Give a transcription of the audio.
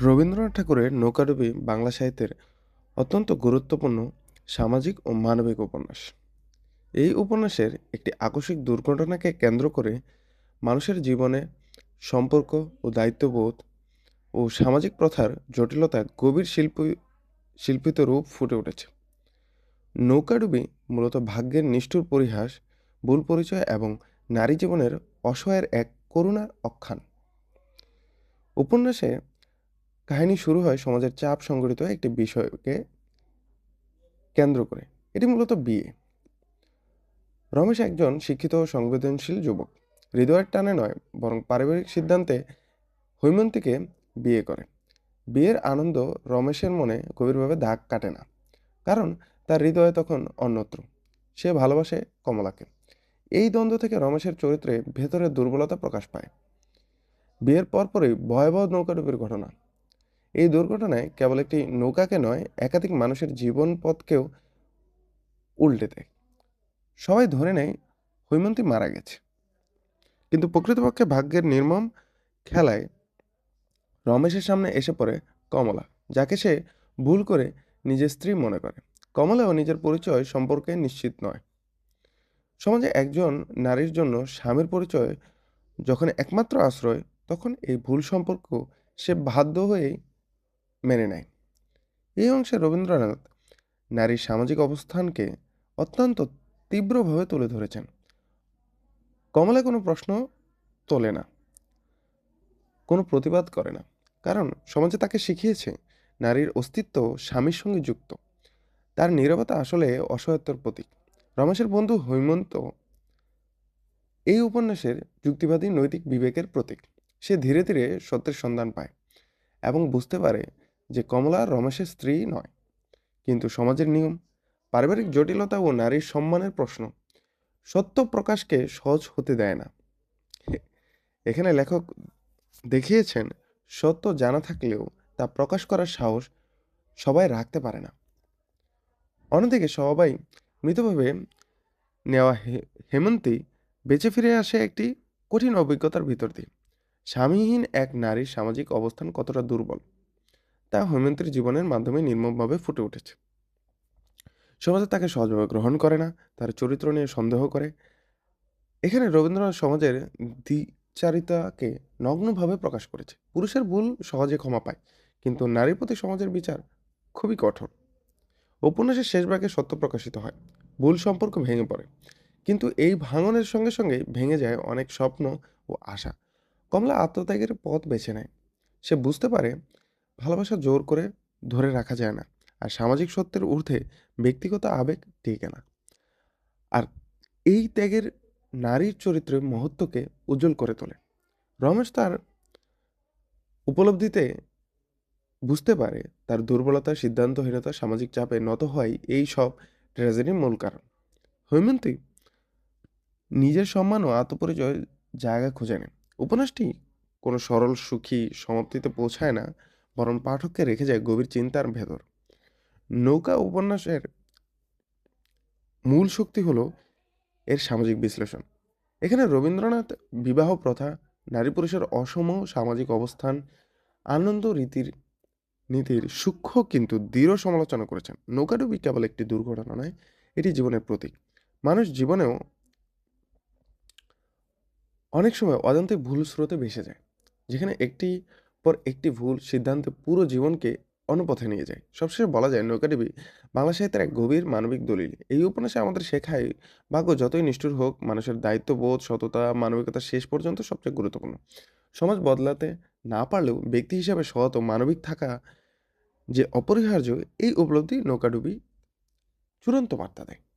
রবীন্দ্রনাথ ঠাকুরের নৌকাডুবি বাংলা সাহিত্যের অত্যন্ত গুরুত্বপূর্ণ সামাজিক ও মানবিক উপন্যাস। এই উপন্যাসের একটি আকস্মিক দুর্ঘটনাকে কেন্দ্র করে মানুষের জীবনে সম্পর্ক ও দায়িত্ববোধ ও সামাজিক প্রথার জটিলতা গভীর শিল্পী, শিল্পিত রূপ ফুটে উঠেছে। নৌকাডুবি মূলত ভাগ্যের নিষ্ঠুর পরিহাস, ভুল পরিচয় এবং নারী জীবনের অসহায়ের এক করুণার অখ্যান উপন্যাসে কাহিনী শুরু হয় সমাজের চাপ সংগঠিত একটি বিষয়কে কেন্দ্র করে। এটি মূলত বিয়ে। রমেশ একজন শিক্ষিত ও সংবেদনশীল যুবক। হৃদয়ের টানে নয়, বরং পারিবারিক সিদ্ধান্তে হৈমন্তীকে বিয়ে করে। বিয়ের আনন্দ রমেশের মনে গভীরভাবে দাগ কাটে না, কারণ তার হৃদয়ে তখন অন্যত্র। সে ভালোবাসে কমলাকে। এই দ্বন্দ্ব থেকে রমেশের চরিত্রে ভেতরের দুর্বলতা প্রকাশ পায়। বিয়ের পরপরই ভয়াবহ নৌকাডুবির ঘটনা। এই দুর্ঘটনায় কেবল একটি নৌকাকে নয়, একাধিক মানুষের জীবন পথকেও উল্টে দেয়। সবাই ধরে নেয়, হৈমন্তী মারা গেছে। কিন্তু প্রকৃতপক্ষে ভাগ্যের নির্মম খেলায় রমেশের সামনে এসে পড়ে কমলা, যাকে সে ভুল করে নিজের স্ত্রী মনে করে। কমলাও নিজের পরিচয় সম্পর্কে নিশ্চিত নয়। সমাজে একজন নারীর জন্য স্বামীর পরিচয় যখন একমাত্র আশ্রয়, তখন এই ভুল সম্পর্ক সে বাধ্য হয়েই মেনে নেয়। এই অংশে রবীন্দ্রনাথ নারীর সামাজিক অবস্থানকে অত্যন্ত তীব্রভাবে তুলে ধরেছেন। কমলা কোনো প্রশ্ন তোলে না, কোনো প্রতিবাদ করে না, কারণ সমাজে তাকে শিখিয়েছে নারীর অস্তিত্ব স্বামীর সঙ্গে যুক্ত। তার নীরবতা আসলে অসহায়ত্বর প্রতীক। রমেশের বন্ধু হৈমন্ত এই উপন্যাসের যুক্তিবাদী নৈতিক বিবেকের প্রতীক। সে ধীরে ধীরে সত্যের সন্ধান পায় এবং বুঝতে পারে যে কমলা রমেশের স্ত্রী নয়। কিন্তু সমাজের নিয়ম, পারিবারিক জটিলতা ও নারীর সম্মানের প্রশ্ন সত্য প্রকাশকে সহজ হতে দেয় না। এখানে লেখক দেখিয়েছেন, সত্য জানা থাকলেও তা প্রকাশ করার সাহস সবাই রাখতে পারে না। অন্যদিকে সবাই মৃতভাবে নেওয়া হেমন্তী বেঁচে ফিরে আসে একটি কঠিন অভিজ্ঞতার ভিতর দিয়ে। স্বামীহীন এক নারীর সামাজিক অবস্থান কতটা দুর্বল? তা হৈমন্তীর জীবনের মাধ্যমে নির্মমভাবে ফুটে উঠেছে। সমাজে তাকে সহজভাবে গ্রহণ করে না, তার চরিত্র নিয়ে সন্দেহ করে। এখানে রবীন্দ্রনাথ সমাজের দ্বিচারিতাকে নগ্নভাবে প্রকাশ করেছে। পুরুষের ভুল সহজে ক্ষমা পায়, কিন্তু নারীর প্রতি সমাজের বিচার খুবই কঠোর। উপন্যাসের শেষ ভাগে সত্য প্রকাশিত হয়, ভুল সম্পর্ক ভেঙে পড়ে। কিন্তু এই ভাঙনের সঙ্গে সঙ্গে ভেঙে যায় অনেক স্বপ্ন ও আশা। কমলা আত্মত্যাগের পথ বেছে নেয়। সে বুঝতে পারে ভালোবাসা জোর করে ধরে রাখা যায় না। আর সামাজিক সত্যের ঊর্ধ্বে ব্যক্তিগত আবেগ টিকে না। আর এই ত্যাগের নারীর চরিত্রের মহত্বকে উজ্জ্বল করে তোলে। রমেশ তার উপলব্ধিতে বুঝতে পারে তার দুর্বলতা, সিদ্ধান্তহীনতা, সামাজিক চাপে নত হয় এই সব ট্র্যাজেডির মূল কারণ। হৈমন্তী নিজের সম্মান ও আত্মপরিচয় জায়গা খুঁজে নেয় উপন্যাসটি কোনো সরল সুখী সমাপ্তিতে পৌঁছায় না। বরং পাঠককে রেখে যায় গভীর চিন্তার ভেতর। নৌকা উপন্যাসের মূল শক্তি হলো এর সামাজিক বিশ্লেষণ। এখানে রবীন্দ্রনাথ বিবাহ প্রথা, নারী পুরুষের অসম সামাজিক অবস্থান, আনন্দ রীতির, নীতির, সূক্ষ্ম কিন্তু দৃঢ় সমালোচনা করেছেন। নৌকাডুবি কেবল একটি দুর্ঘটনা নয়, এটি জীবনের প্রতীক। মানুষ জীবনেও অনেক সময় অজান্তে ভুল স্রোতে ভেসে যায়, যেখানে একটি পর একটি ভুল সিদ্ধান্তে পুরো জীবনকে অনুপথে নিয়ে যায়। সবশেষে বলা যায় নৌকাডুবি বাংলা সাহিত্যের এক গভীর মানবিক দলিল। এই উপন্যাসে আমাদের শেখায়, ভাগ্য যতই নিষ্ঠুর হোক, মানুষের দায়িত্ববোধ, সততা, মানবিকতা শেষ পর্যন্ত সবচেয়ে গুরুত্বপূর্ণ। সমাজ বদলাতে না পারলেও ব্যক্তি হিসাবে সৎ ও মানবিক থাকা যে অপরিহার্য, এই উপলব্ধি নৌকাডুবি চূড়ান্ত বার্তা দেয়।